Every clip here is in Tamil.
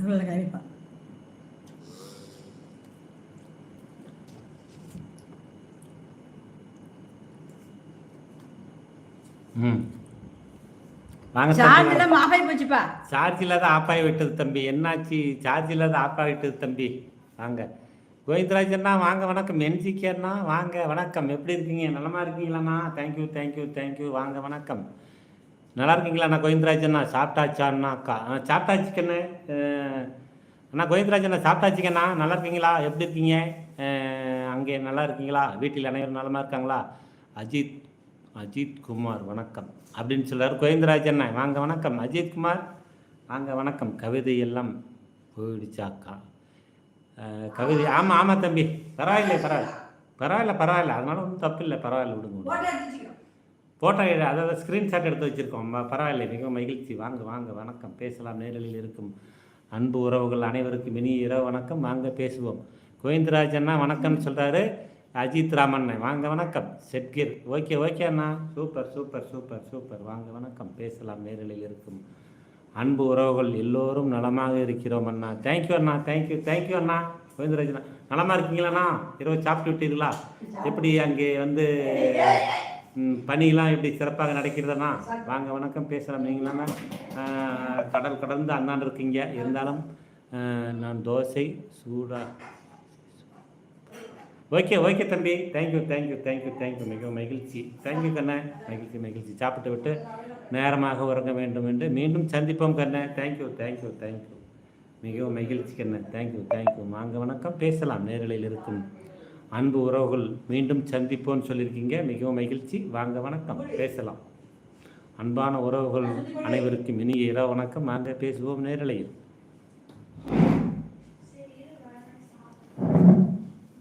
அதுக்குள்ள கண்டிப்பாக ம். வாங்க சார்ஜ் ஆஃபாகி போச்சுப்பா. சார்ஜ் இல்லாத ஆப்பாய் விட்டது தம்பி. என்னாச்சு? சார்ஜ் இல்லாத ஆப்பாய் விட்டது தம்பி. வாங்க. கோவிந்தராஜ் அண்ணா வாங்க. வணக்கம். என்ஜிகே அண்ணா வாங்க. வணக்கம். எப்படி இருக்கீங்க? நலமா இருக்கீங்களாண்ணா? தேங்க்யூ தேங்க்யூ தேங்க்யூ வாங்க வணக்கம். நல்லா இருக்கீங்களா அண்ணா கோவிந்தராஜ் அண்ணா? சாப்பிட்டாச்சா அண்ணா? அக்கா ஆ, சாப்பிட்டாச்சுக்கண்ணு அண்ணா கோவிந்தராஜ் அண்ணா சாப்பிட்டாச்சுக்கண்ணா நல்லா இருக்கீங்களா எப்படி இருக்கீங்க? அங்கே நல்லா இருக்கீங்களா வீட்டில் அனைவரும் நலமாக இருக்காங்களா? அஜித் அஜித் குமார் வணக்கம். அப்படின்னு சொல்கிறார் கோவிந்தராஜ் அண்ணா. வாங்க வணக்கம். அஜித் குமார் வாங்க வணக்கம். கவிதை எல்லாம் போயிடுச்சாக்கா. கவிதை ஆமாம் ஆமாம் தம்பி. பரவாயில்ல பரவாயில்ல. பரவாயில்ல பரவாயில்ல. அதனால ஒன்றும் தப்பு இல்லை பரவாயில்ல விடுங்க விடுங்க. ஃபோட்டோ அதாவது ஸ்க்ரீன்ஷாட் எடுத்து வச்சுருக்கோம். பரவாயில்லை மிகவும் மகிழ்ச்சி. வாங்க வாங்க வணக்கம். பேசலாம் நேரலில் இருக்கும் அன்பு உறவுகள் அனைவருக்கும் இனி இரவு வணக்கம். வாங்க பேசுவோம். கோவிந்தராஜ் அண்ணா வணக்கம்னு சொல்கிறாரு அஜித் ராமண்ணே வாங்க வணக்கம். செட்கிர் ஓகே ஓகே அண்ணா. Super super super super. வாங்க வணக்கம். பேசலாம் நேரலில் இருக்கும் அன்பு உறவுகள் எல்லோரும் நலமாக இருக்கிறோம் அண்ணா. தேங்க்யூ அண்ணா தேங்க்யூ தேங்க்யூ அண்ணா. கோவிந்தராஜ் அண்ணா நலமாக இருக்கீங்களாண்ணா இரவு சாப்பிட்டு விட்டீங்களா எப்படி அங்கே வந்து ம், பணியெல்லாம் எப்படி சிறப்பாக நடக்கிறதுனா? வாங்க வணக்கம் பேசலாம். நீங்களாம கடல் கடந்து அண்ணாண்டு இருக்கீங்க. இருந்தாலும் நான் தோசை சூடா ஓகே ஓகே தம்பி. Thank you thank you thank you thank you மிகவும் மகிழ்ச்சி. தேங்க்யூ கண்ணே. மகிழ்ச்சி மகிழ்ச்சி. சாப்பிட்டு விட்டு நேரமாக உறங்க வேண்டும் என்று மீண்டும் சந்திப்போம் கண்ணே. தேங்க்யூ தேங்க்யூ தேங்க்யூ மிகவும் மகிழ்ச்சி கண்ணே. தேங்க்யூ தேங்க்யூ வாங்க வணக்கம். பேசலாம். நேரலையில் இருக்கும். அன்பு உறவுகள் மீண்டும் சந்திப்போம்னு சொல்லியிருக்கீங்க. மிகவும் மகிழ்ச்சி. வாங்க வணக்கம். பேசலாம். அன்பான உறவுகள் அனைவருக்கும் இனிய இரவு வணக்கம். வாங்க பேசுவோம் நேரலையில்.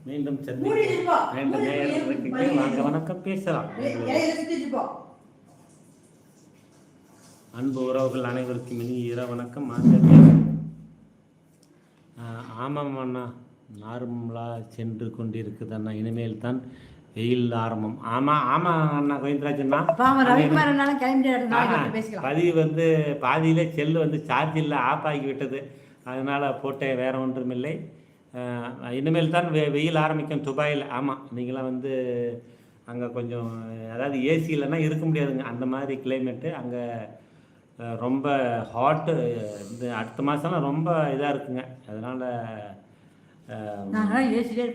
மீண்டும் சந்திப்போம். மீண்டும் நேரலைக்கு வாங்க வணக்கம். பேசலாம். அன்பு உறவுகள் அனைவருக்கும் இனி இரவு வணக்கம். ஆமாம் அண்ணா. நார்மலாக சென்று கொண்டிருக்குது அண்ணா இனிமேல் தான் வெயில் ஆரம்பம். ஆமாம் ஆமாம் அண்ணா கோவிந்தராஜ் அண்ணா. பாவம் ரவிக்குமார் என்னாலும் கிளம்பி நாளைக்கு ஆஹா, வந்து பேசிக்கலாம். பதிவு வந்து பாதியிலே செல்லு வந்து சார்ஜ் இல்லை ஆஃப் ஆகி விட்டது. அதனால் வேற ஒன்றுமில்லை. ஆஹ், இனிமேல் தான் வெ வெயில் ஆரம்பிக்கும் துபாயில். ஆமாம் நீங்களாம் வந்து அங்கே கொஞ்சம் அதாவது ஏசி இல்லைன்னா இருக்க முடியாதுங்க. அந்த மாதிரி கிளைமேட்டு அங்கே ரொம்ப ஹாட்டு இந்த அடுத்த மாதம்லாம் ரொம்ப இதாக இருக்குங்க. அதனால் நாங்களாம் ஏசிலே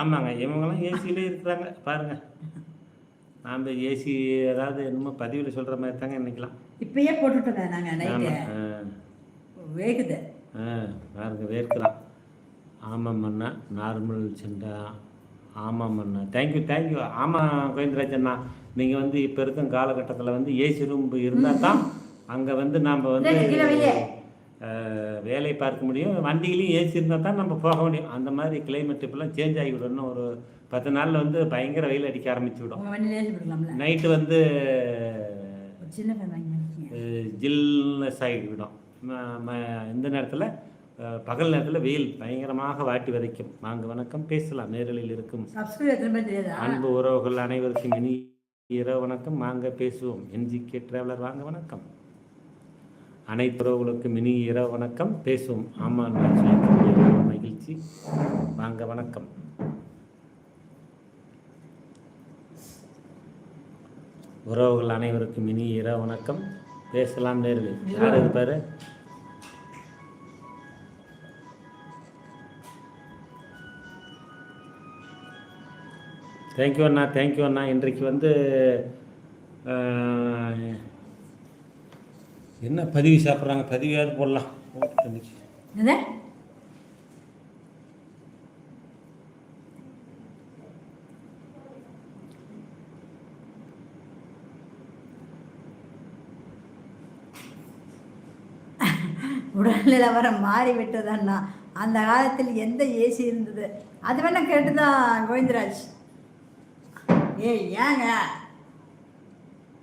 ஆமாங்க இவங்கெல்லாம் ஏசியிலே இருக்கிறாங்க. பாருங்கள் நாம் ஏசி அதாவது என்னமோ பதிவில் சொல்கிற மாதிரி தாங்க நினைக்கலாம். இப்பயே போட்டுட்டோங்க நாங்கள் நைட்டு வேகுது. ஆ பாருங்க வேர்க்கலாம் ஆமாம் அண்ணா நார்மல் செண்டா. ஆமாம் அண்ணா தேங்க்யூ தேங்க்யூ ஆமாம் கோவிந்தராஜ் அண்ணா நீங்கள் வந்து இப்போ இருக்கும் காலகட்டத்தில் வந்து ஏசி ரூம் இருந்தால் தான் அங்கே வந்து நாம் வந்து வேலை பார்க்க முடியும். வண்டியிலையும் ஏசி இருந்தால் தான் நம்ம போக முடியும். அந்த மாதிரி கிளைமேட் இப்போலாம் சேஞ்ச் ஆகிவிடும் இன்னும் ஒரு பத்து நாளில் வந்து பயங்கர வெயில் அடிக்க ஆரம்பிச்சு விடும் நைட்டு வந்து ஜில்னஸ் ஆகிவிடும் இந்த நேரத்தில் பகல் நேரத்தில் வெயில் பயங்கரமாக வாட்டி வதைக்கும். வாங்க வணக்கம். பேசலாம். நேரலில் இருக்கும். அன்பு உறவுகள் அனைவருக்கும் இனி இரவு வணக்கம். வாங்க பேசுவோம். NGK traveller. வாங்க வணக்கம். அனைத்து உறவுகளுக்கும் இனி இரவு வணக்கம். பேசுவோம். ஆமாம் மகிழ்ச்சி. வாங்க வணக்கம். உறவுகள் அனைவருக்கும் இனி இரவு வணக்கம். பேசலாம் நேரில். யார் இருப்பார்? தேங்க்யூ அண்ணா. தேங்க்யூ அண்ணா. இன்றைக்கு வந்து என்ன பதிவு சாப்பிட்றாங்க? பதிவையாவது போடலாம்? இன்னைக்கு. என்ன? உடல்நிலை வர மாறி விட்டதண்ணா அந்த காலத்தில் எந்த ஏசி இருந்தது? அது வேணா கேட்டுதான் கோவிந்தராஜ். ஏய் ஏங்க?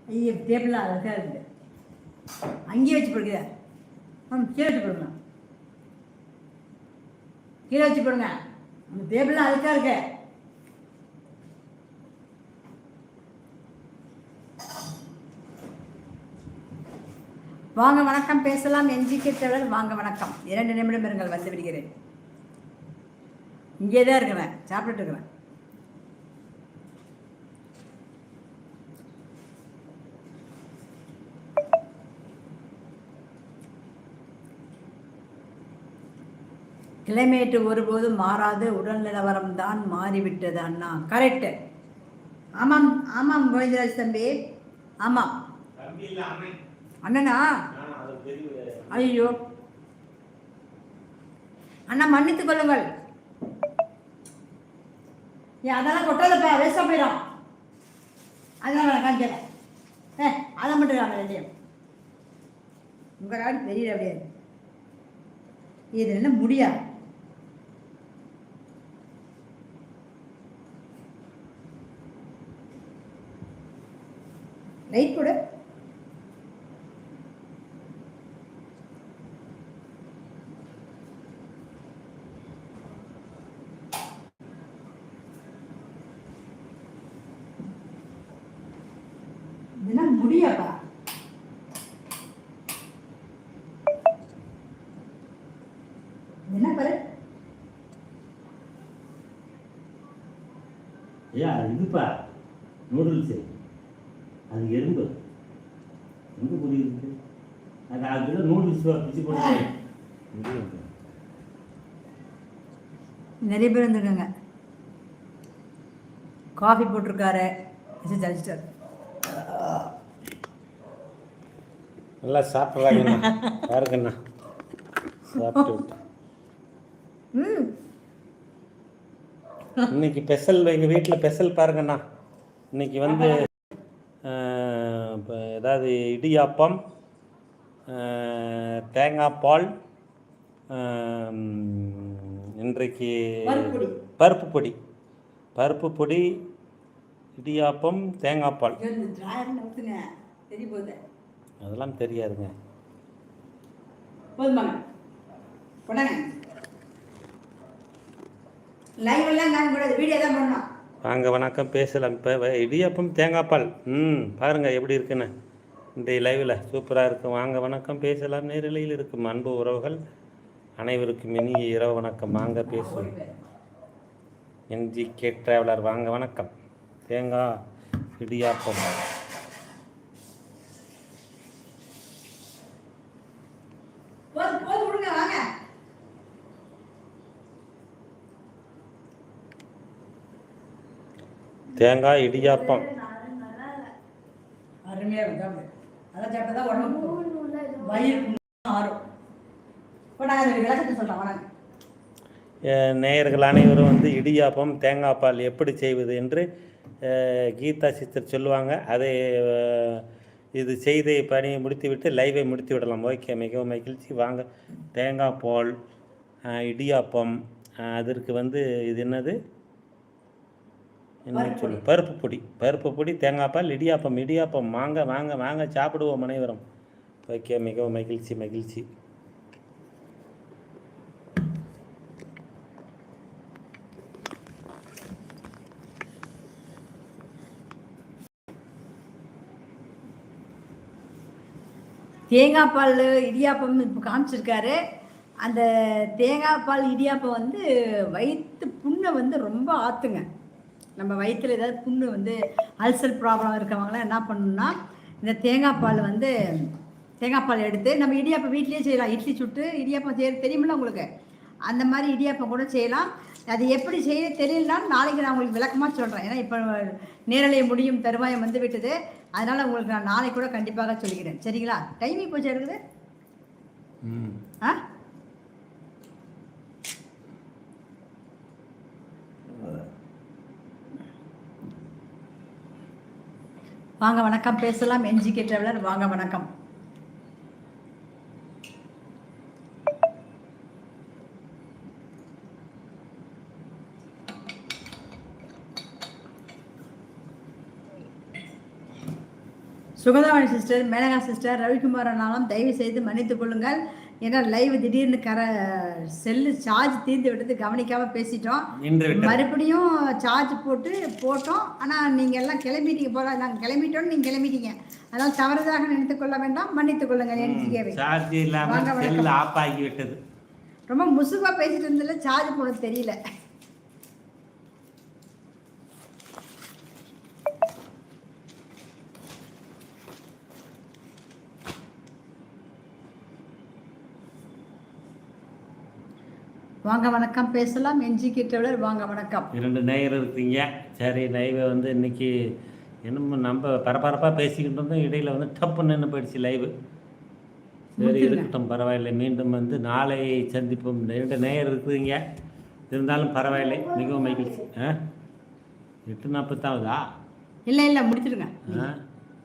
ஐயோ டேபிள் அழகாக இருக்குது அங்கேயே வச்சு போடுங்க ம் கீழே வச்சு போடுங்க. கீழே வச்சு போடுங்க. அந்த டேபிள்லாம் அழுக்கா இருக்கு. வாங்க வணக்கம் பேசலாம். என்ஜிகே தேவலர் வாங்க வணக்கம். இரண்டு நிமிடம் இருங்கள் வந்து விடுகிறேன். இங்கே தான் இருக்கிறேன் சாப்பிட்டுட்டு இருக்கிறேன் கிளைமேட்டு ஒருபோதும் மாறாது உடல் நிலவரம் தான் மாறிவிட்டது அண்ணா. கரெக்டு ஆமாம் ஆமாம் கோவிந்தராஜ் தம்பி. ஆமாம். அண்ணனா? ஐயோ. அண்ணா மன்னித்துக் கொள்ளுங்கள். ஏன் அதெல்லாம் கொட்டாதப்பா வேஸ்டாக போயிடும். அதெல்லாம் நான் காமிக்கிறேன் ஏ அதை மட்டும் நான் ரெடியும் உங்கள் நாடு பெரிய அப்படியே இது என்ன முடியாது லைட் கூட. இதெல்லாம் முடியாதா என்ன பாரு ஐயா இதுப்பா நூடுல்ஸு எறும்பு எங்க புரியுது? அது அதுல நூடுல்ஸ் பிச்சு போட்டு நிறைய பேர் வந்துருக்காங்க. காஃபி போட்டிருக்காரு. மெசேஜ் அடிச்சிட்டாரு நல்லா சாப்பிட்றாங்கண்ணா பாருங்கண்ணா சாப்பிட்டு இன்னைக்கு ஸ்பெஷல் எங்கள் வீட்டில் ஸ்பெஷல் பாருங்கண்ணா இன்னைக்கு வந்து இப்ப ஏதாவது இடியாப்பம் தேங்காய் பால் இன்றைக்கு பருப்பு பொடி. பருப்பு பொடி. இடியாப்பம் தேங்காய் பால். அதெல்லாம் தெரியாதுங்க. லைவ் எல்லாம் வீடியோ தான் பண்ணணும் வாங்க வணக்கம் பேசலாம். இப்போ இடியப்பம் தேங்காய் பால். ம் பாருங்கள் எப்படி இருக்குன்னு. இன்றைய லைவில் சூப்பராக இருக்கும் வாங்க வணக்கம் பேசலாம். நேரலையில் இருக்கும் அன்பு உறவுகள் அனைவருக்கும் இனிய இரவு வணக்கம். வாங்க பேசுவோம். என்ஜி கே டிராவலர் வாங்க வணக்கம். தேங்காய் இடியாப்பம் போது போது விடுங்க வாங்க தேங்காய் இடியாப்பம். அருமையாக இருக்கும் சாப்பிட்டா தான் உடம்பு வயிறு ஆறும் நேயர்கள் அனைவரும் வந்து இடியாப்பம் தேங்காய் பால் எப்படி செய்வது என்று கீதா சிஸ்டர் சொல்லுவாங்க. அதை இது செய்து பணியை முடித்துவிட்டு லைவை முடித்து விடலாம் ஓகே மிகவும் மகிழ்ச்சி. வாங்க தேங்காய் பால் இடியாப்பம் அதற்கு வந்து இது என்னது? என்ன சொல்லு. பருப்பு பொடி. பருப்பு பொடி தேங்காய் பால் இடியாப்பம் இடியாப்பம் வாங்க வாங்க வாங்க சாப்பிடுவோம் அனைவரும். ஓகே மிகவும் மகிழ்ச்சி மகிழ்ச்சி. தேங்காய் பால் இடியாப்பம் இப்போ காமிச்சிருக்காரு. அந்த தேங்காய் பால் இடியாப்பம் வந்து வயிற்று புண்ணை வந்து ரொம்ப ஆற்றுங்க நம்ம வயிற்றில் ஏதாவது புண்ணு வந்து அல்சர் ப்ராப்ளம் இருக்கவங்களாம் என்ன பண்ணணும்னா இந்த தேங்காய் பால் வந்து தேங்காய் பால் எடுத்து நம்ம இடியாப்பம் வீட்லேயே செய்யலாம். இட்லி சுட்டு இடியாப்பம் செய்ய தெரியுமில்ல உங்களுக்கு? அந்த மாதிரி இடியாப்பம் கூட செய்யலாம். அது எப்படி செய்ய தெரியலனாலும் நாளைக்கு நான் உங்களுக்கு விளக்கமாக சொல்கிறேன் ஏன்னா இப்போ நேரலை முடியும் தருவாயம் வந்து விட்டது. அதனால் உங்களுக்கு நான் நாளைக்கு கூட கண்டிப்பாக சொல்லிக்கிறேன். சரிங்களா? டைம் இப்போ இருக்குது ம். ஆ? வாங்க வணக்கம். பேசலாம். என்ஜிகே டிராவலர் வாங்க வணக்கம். சுகதாவாணி சிஸ்டர் மேனகா சிஸ்டர் ரவிக்குமார் அண்ணாலும் தயவு செய்து மன்னித்துக் கொள்ளுங்கள். ஏன்னா லைவ் திடீர்னு கர செல்லு சார்ஜ் தீர்ந்து விட்டது கவனிக்காமல் பேசிட்டோம். மறுபடியும் சார்ஜ் போட்டு போட்டோம். ஆனால் நீங்கள் எல்லாம் கிளம்பிட்டீங்க போல நாங்கள் கிளம்பிட்டோன்னு நீங்கள் கிளம்பிட்டீங்க. அதனால் தவறுதாக நினைத்துக் கொள்ள வேண்டாம் மன்னித்துக் கொள்ளுங்கள் என்ஜிகேவை சார்ஜ் இல்லாமல் ஆஃப் ஆகி விட்டது. ரொம்ப முசுவா பேசிட்டு இருந்ததுல சார்ஜ் போட தெரியல. வாங்க வணக்கம். பேசலாம். என்ஜிகே டெவலர் வாங்க வணக்கம். இரண்டு நேயர் இருக்கீங்க. சரி லைவை வந்து இன்னைக்கு என்னமோ நம்ம பரபரப்பாக பேசிக்கிட்டு இருந்தோம். இடையில வந்து டப்புன்னு நின்று போயிடுச்சு லைவு. சரி. இருக்கட்டும். பரவாயில்லை. மீண்டும் வந்து நாளை சந்திப்போம். இரண்டு நேயர் இருக்குதுங்க இருந்தாலும் பரவாயில்லை. மிகவும் மகிழ்ச்சி. ஆ? எட்டு நாற்பத்தாவதா? இல்லை இல்லை முடிச்சிடுங்க. ஆ?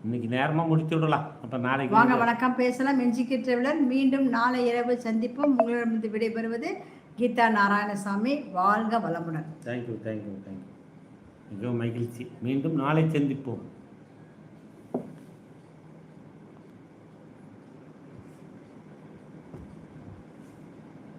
இன்னைக்கு நேரமாக முடித்து விடலாம். அப்போ நாளைக்கு வாங்க வணக்கம். பேசலாம். என்ஜிகே டிராவலர் மீண்டும் நாளை இரவு சந்திப்போம். உங்களிடமிருந்து விடைபெறுவது கீதா நாராயணசாமி வாழ்க வளமுடன். தேங்க்யூ தேங்க்யூ தேங்க்யூ மிகவும் மகிழ்ச்சி. மீண்டும் நாளை சந்திப்போம்.